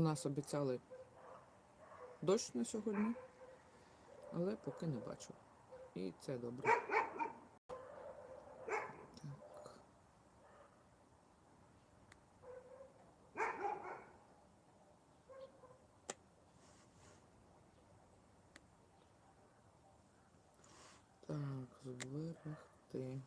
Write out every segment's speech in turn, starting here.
нас обіцяли дощ на сьогодні, але поки не бачу. І це добре. Так. Так, зберегти.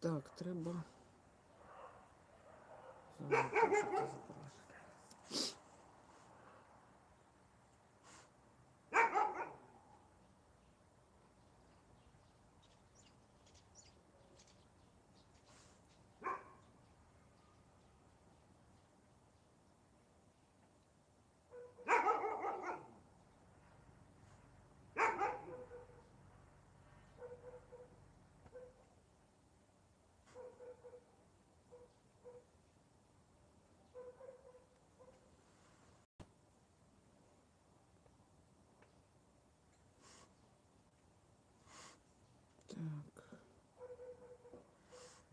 Так, треба. Забрати,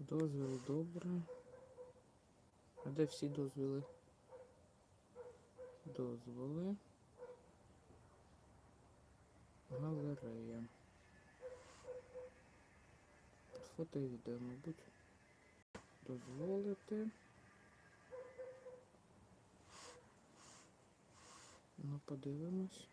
Дозвіл добре. А де всі дозвіли? Дозволи. Галерея. Фото і відео, мабуть. Дозволити. Ну, подивимось.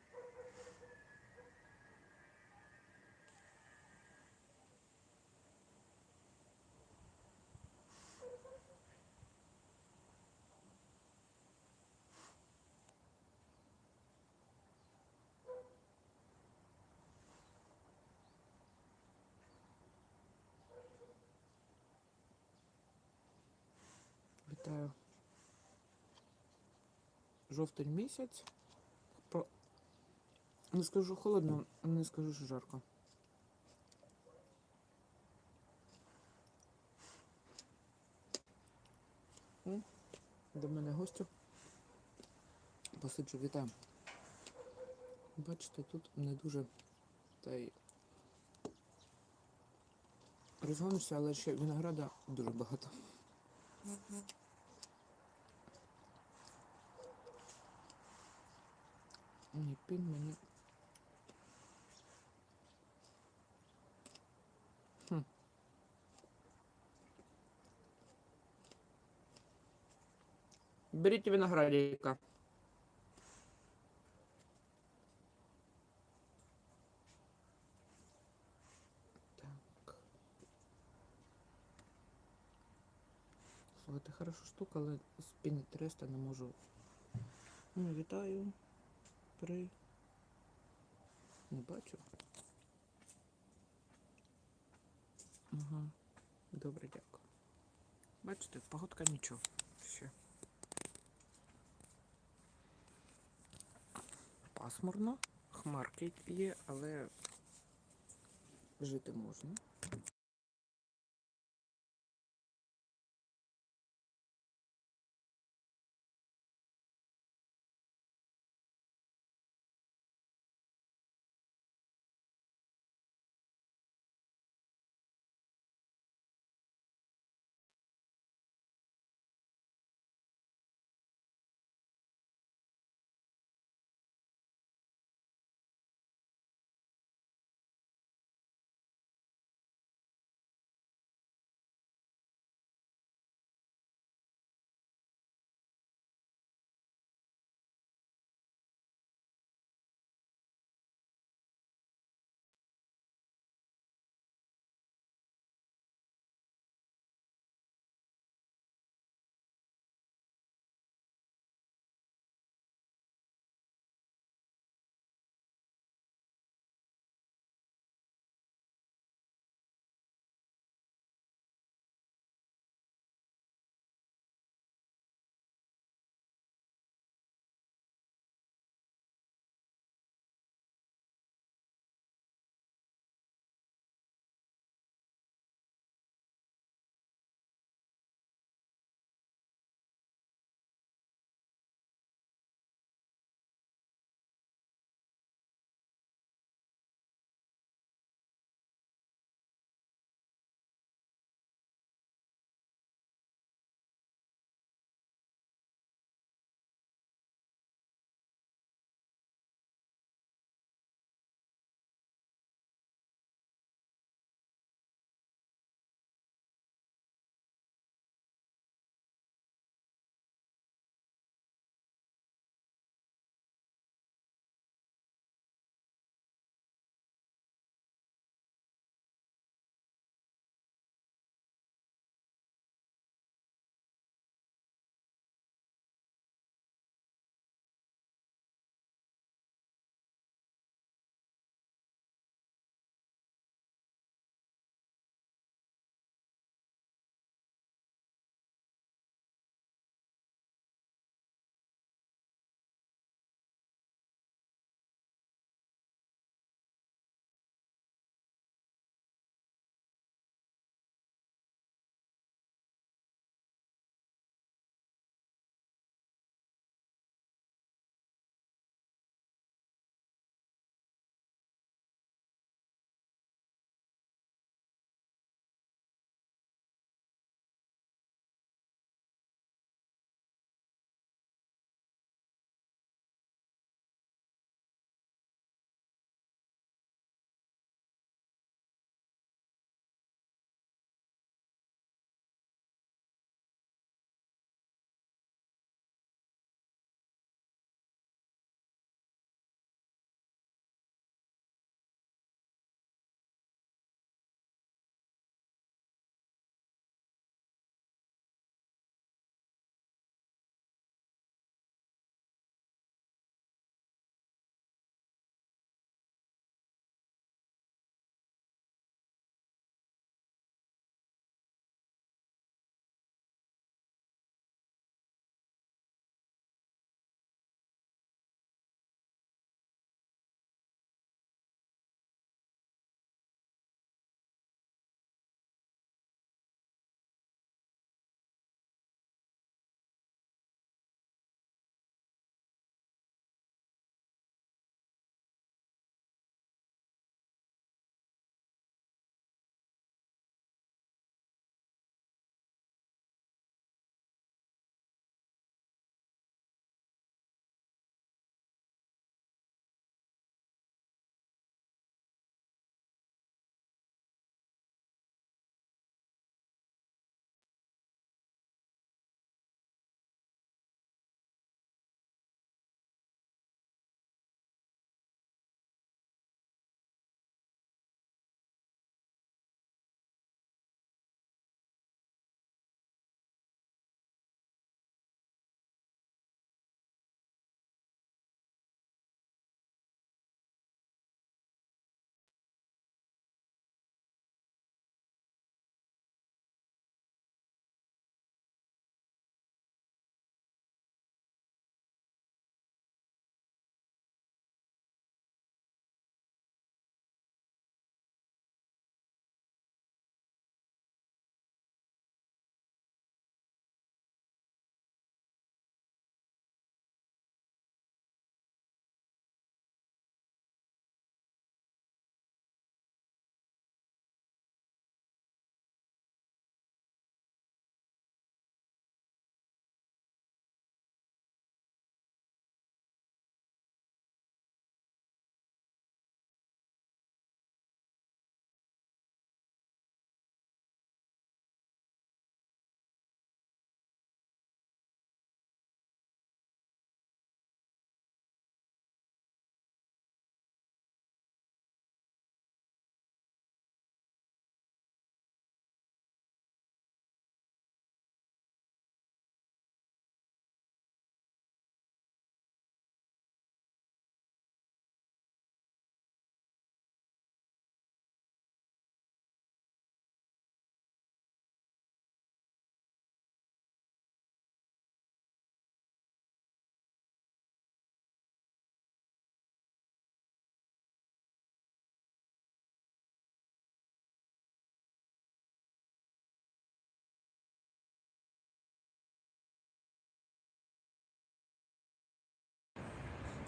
Вітаю. Жовтень місяць. Не скажу холодно, не скажу, що жарко. До мене гостю. Посиджу, вітаю. Бачите, тут не дуже та й розгонишся, але ще винограда дуже багато. Ні, пін мені. Хм. Беріть виноградика. Слухайте, хороша штука, але з Пінтереста не можу. Ну, вітаю. При. Не бачу. Ага. Добре, дякую. Бачите, погодка нічого. Ще. Пасмурно. Хмарки є, але жити можна.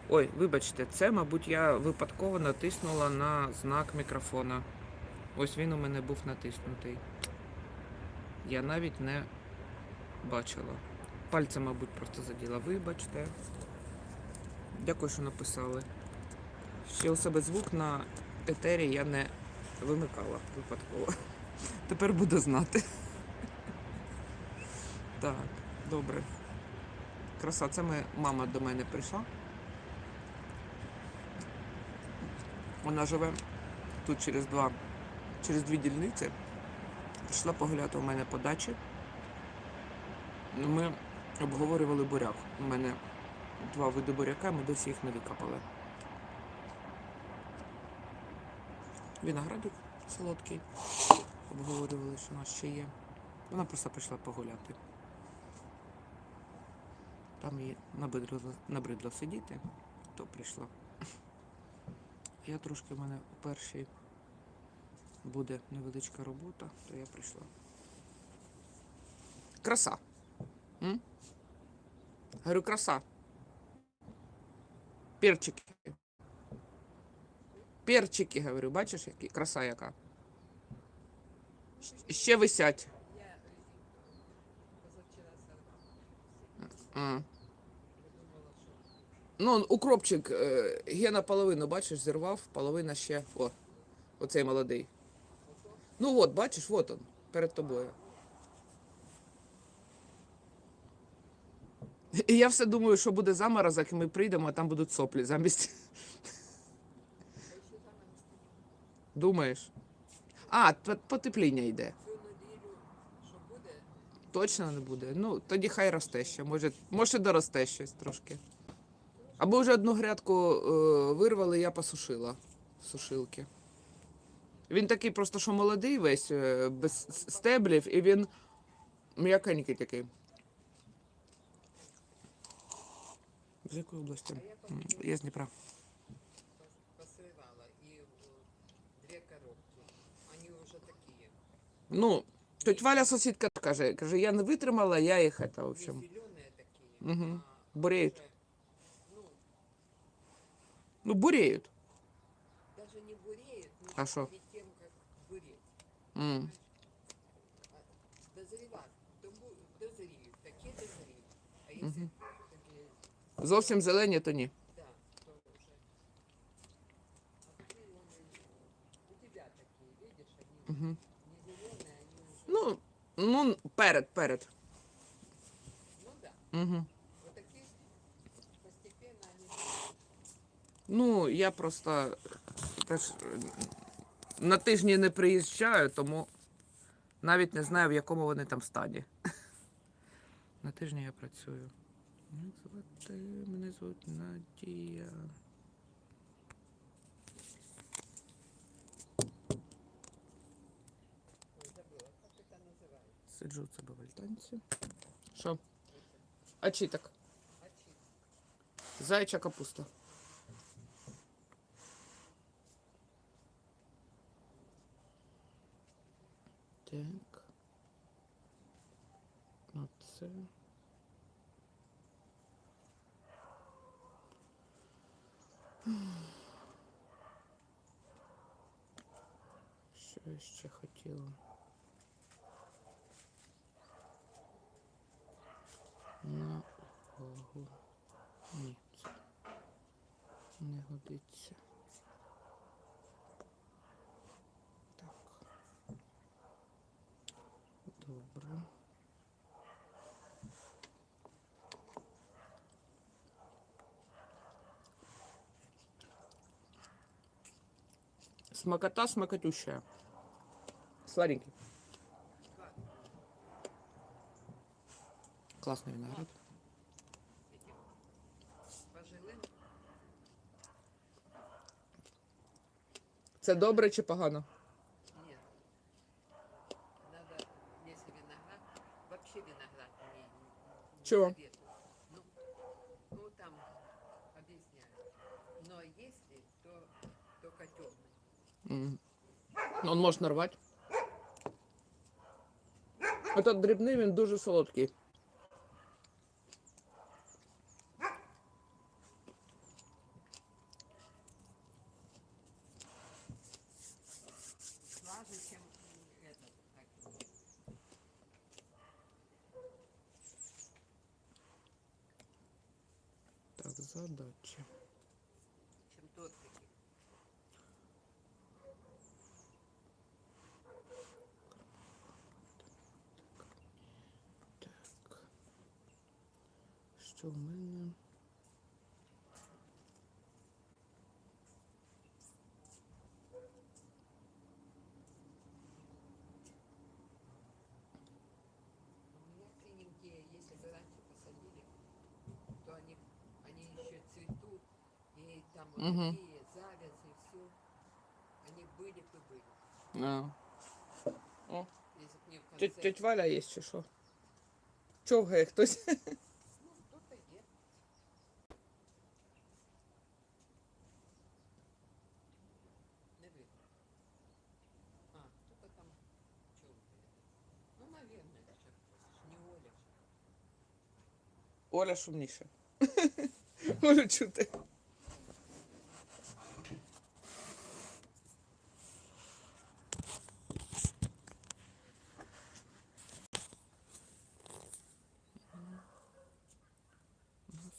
Ой, вибачте, це, мабуть, я випадково натиснула на знак мікрофона. Ось він у мене був натиснутий. Я навіть не бачила. Пальцем, мабуть, просто заділа. Вибачте. Дякую, що написали. Ще у себе звук на етері я не вимикала випадково. Тепер буду знати. Так, добре. Краса, це ми, мама до мене прийшла. Вона живе тут через два, через дві дільниці. Прийшла погуляти у мене по дачі. Ми обговорювали буряк. У мене два види буряка, ми досі їх не викопали. Виноградик солодкий. Обговорювали, що у нас ще є. Вона просто прийшла погуляти. Там їй набридло, набридло сидіти, то прийшла. Я трошки в мене у першій буде невеличка робота, то я прийшла. Краса. М? Говорю, краса. Перчики. Перчики, говорю, бачиш, які краса яка. Ще висять. А. Ну, укропчик Гена половину, бачиш, зірвав, половина ще. О, оцей молодий. Ну от, бачиш, от он, перед тобою. І я все думаю, що буде заморозок, і ми прийдемо, а там будуть соплі замість. Думаєш? А, потепління йде. Точно не буде. Ну, тоді хай росте ще. Може, може доросте щось трошки. Або вже одну грядку е, вирвали, я посушила сушилки. Він такий просто, що молодий весь, е, без стеблів, і він м'якенький такий. З якої області? Я з Дніпра. пос- посривала і о, дві коробки. Вони вже такі. Ну, тетя Валя сусідка каже, каже, я не витримала, я їх, это, в общем, зелені такі, Мгм. а Ну, буреють. даже не буреют, но А перед тем, как буреть. То бу- дозріють, такі дозріють. А якщо Мгм. такі, Зовсім зелені, то ні. да, то вже. А вони, у тебя такі, видиш, вони Угу. не зеленые, они уже... Ну, ну, перед, перед. Ну да, Угу. вот такие постепенно они... Ну, я просто теж е, на тижні не приїжджаю, тому навіть не знаю, в якому вони там стані. На тижні я працюю. Мене звати, мене звуть Надія. Ой, забыла, как это называется? Сиджу в себе в альтанці. Що? А чи так? Очистка. Зайча капуста. Так. Оце. Що я ще хотіла? На вагу. Ні, не годиться. Так. Добре. Смакота смакотющая. Сладенький. Классный виноград. Этим пожилым Це добре чи погано? нет. Надо, если виноград, вообще виноград не, не Чего? Он може нарвати. Этот дрібний він дуже солодкий. Так, задача. и там вот Мгм. такие завязи, все. Они были бы были. А. Если бы не в Тетя, конце. тетя Валя є чи що? Човгає хтось. Оля шумніше. Можу чути.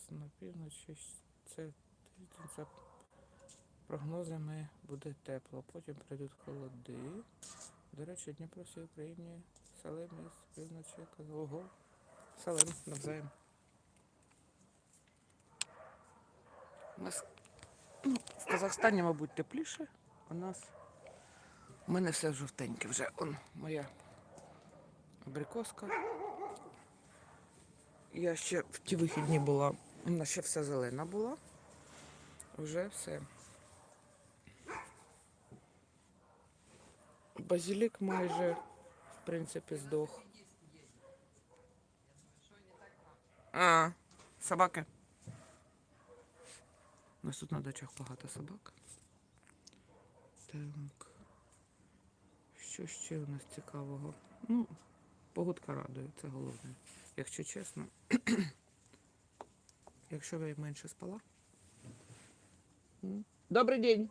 На півночі це тиждень за прогнозами буде тепло, потім прийдуть холоди. До речі, Дніпро всій Україні салем із півночі. Ого, салем навзаєм. У нас ну, в Казахстані, мабуть, тепліше. У нас у мене все жовтеньке вже. Он моя абрикоска. Я ще в ті вихідні була. У нас ще все зелена була. Вже все. Базилік майже, в принципі, здох. А, собаки. У нас тут на дачах багато собак. Так. Що ще у нас цікавого? Ну, погодка радує, це головне. Якщо чесно. Якщо я менше спала. Добрий день.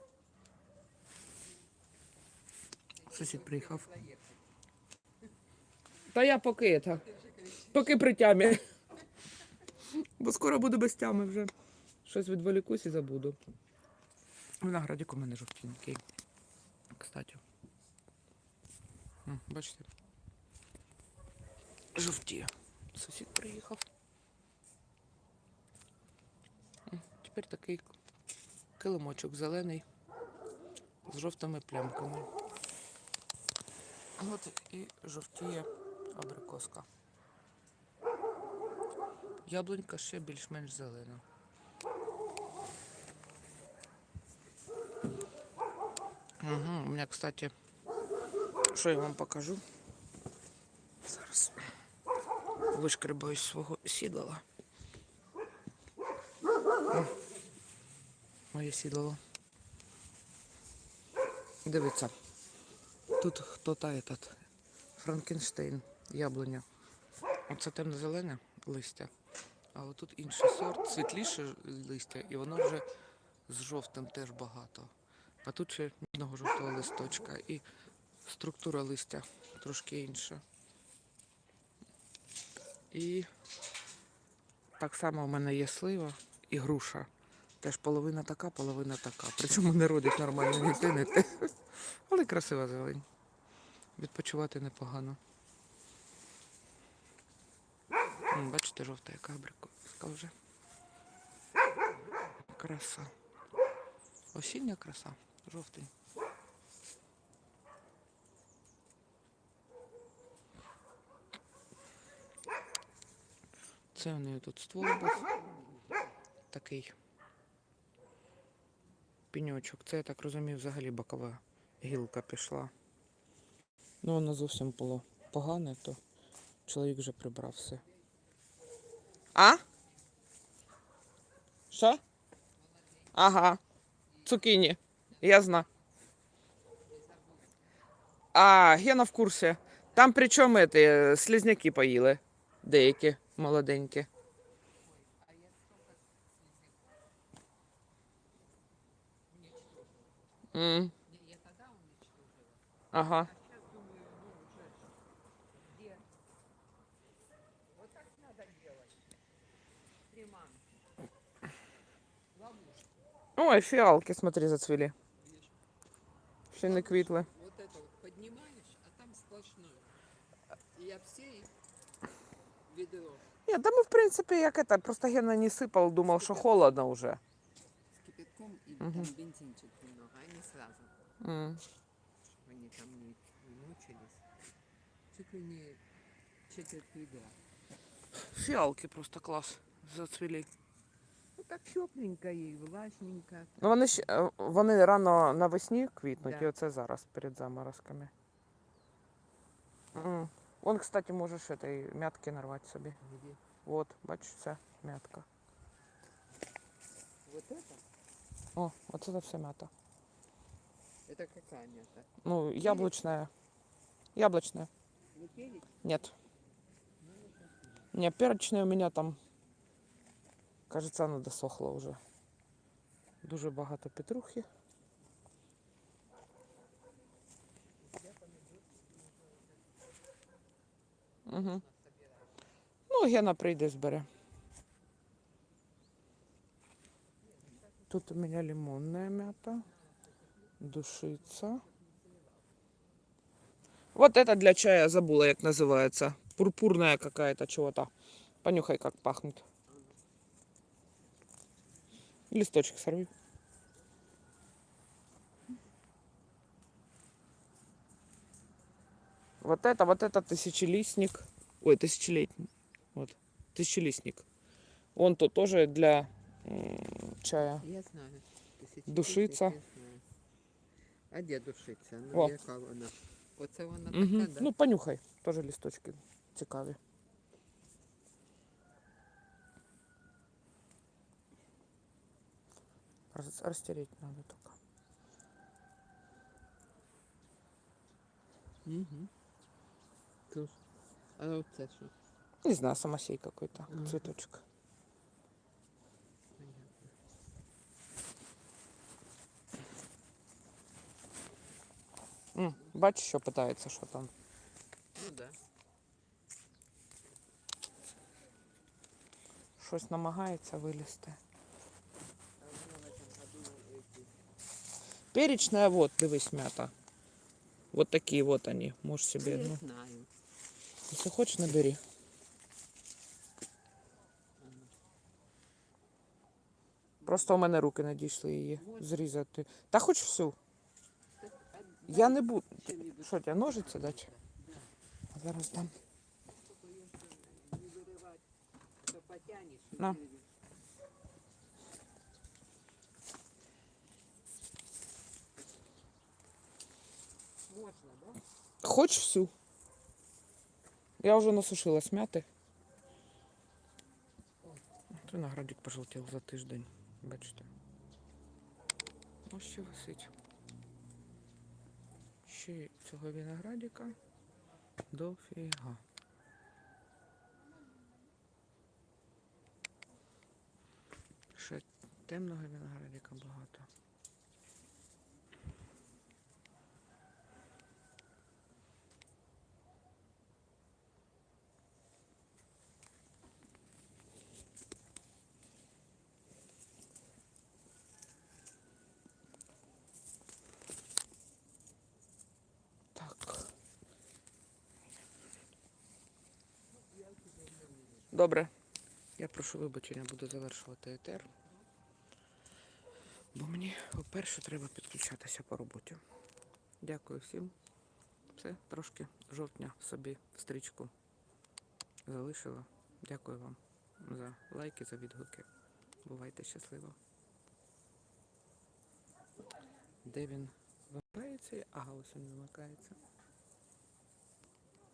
Сусід приїхав. Та я поки це. Поки при тямі. Бо скоро буду без тями вже. Щось відволікусь і забуду. Виноградик у мене жовтенький. Кстати. Бачите? Жовтіє. Сусід приїхав. Тепер такий килимочок зелений з жовтими плямками. От і жовтіє абрикоска. Яблунька ще більш-менш зелена. Угу, у меня, кстати, що я вам покажу? Зараз вишкребаю свого сідала. Моє сідало. Дивіться. Тут хто-то этот Франкенштейн, яблуня. Оце темно-зелене листя. А отут інший сорт, світліше листя, і воно вже з жовтим теж багато. А тут ще одного жовтого листочка і структура листя трошки інша. І так само в мене є слива і груша. Теж половина така, половина така. Причому не родить нормально ні те. Але красива зелень. Відпочивати непогано. Бачите, жовта яка абрикоска вже. Краса. Осіння краса. Жовтий. Це у неї тут ствол був. Такий пеньочок. Це, я так розумію, взагалі бокова гілка пішла. Ну, воно зовсім було погане, то чоловік вже прибрав все. А? Що? Ага. Цукіні. Я знаю. А, Гена в курсі. Там причому эти, слизняки поїли. Деякі молоденькі. Уничтожила. Ага. А сейчас думаю, ну Ще не квітли. Вот это вот поднимаешь, а там сплошное. И я все их ведро Ні, да ми, в принципі, як это, просто Гена не сипав, думав, що холодно вже. с кипятком и Мгм. там бензинчик немного, они сразу, М. чтобы они там не, не мучились. Чуть ли не четверть ведра. Фіалки просто клас зацвіли. Ну так тепленько и влажненько. Ну, вони, ще, е, вони рано навесні квітнуть, Да. і оце зараз перед заморозками. М. Вон, кстати, можеш этой мятки нарвати собі. Где? Вот, бачиш, це мятка. Вот это? О, оце це все мята. Это какая мята? Ну, яблучная. Яблочная. Не перец? Нет. Ну, это Не, перечная у меня там, кажется, она досохла уже. Дуже багато петрухи. Угу. Ну, Гена прийде збере. Тут у меня лимонная мята. Душица. Вот это для чая забыла, как называется. Пурпурная какая-то чего-то. Понюхай, как пахнет. Листочек сорви. Вот это, вот это тысячелистник. Ой, тысячелетний. Вот, тысячелистник. Он то тоже для м, чая. Я знаю. Тисячі Душиця. тисяч я знаю. А де душиця? Ну, О. яка вона? Оце вона Мгм. така, да? Ну, понюхай. Тоже листочки цікаві. Растереть надо только. Угу. Тут. А оце що? Не знаю, самосей какой-то Мгм. цветочек. Понятно. М, Бач, що питається, що там. Ну да. Щось намагається вилізти. Перечная, вот, дивись, мята. Вот такие вот они. Можешь себе, Я ну, знаю. если хочешь, набери. Просто у мене руки не дійшли її зрізати. Та хоч всю. Я не буду. Що, тебе ножиці дати? Да. Зараз дам. На. Хоч всю. Я вже насушила смяти. Виноградик пожовтів за тиждень. Бачите. Ось ще висить. Ще цього виноградика дофіга. Ще темного виноградика багато. Так. Добре. Я прошу вибачення, буду завершувати етер. Бо мені вперше треба підключатися по роботі. Дякую всім. Все, трошки жовтня собі стрічку залишила. Дякую вам за лайки, за відгуки. Бувайте щасливо. Де він вимикається, а ось він вимикається.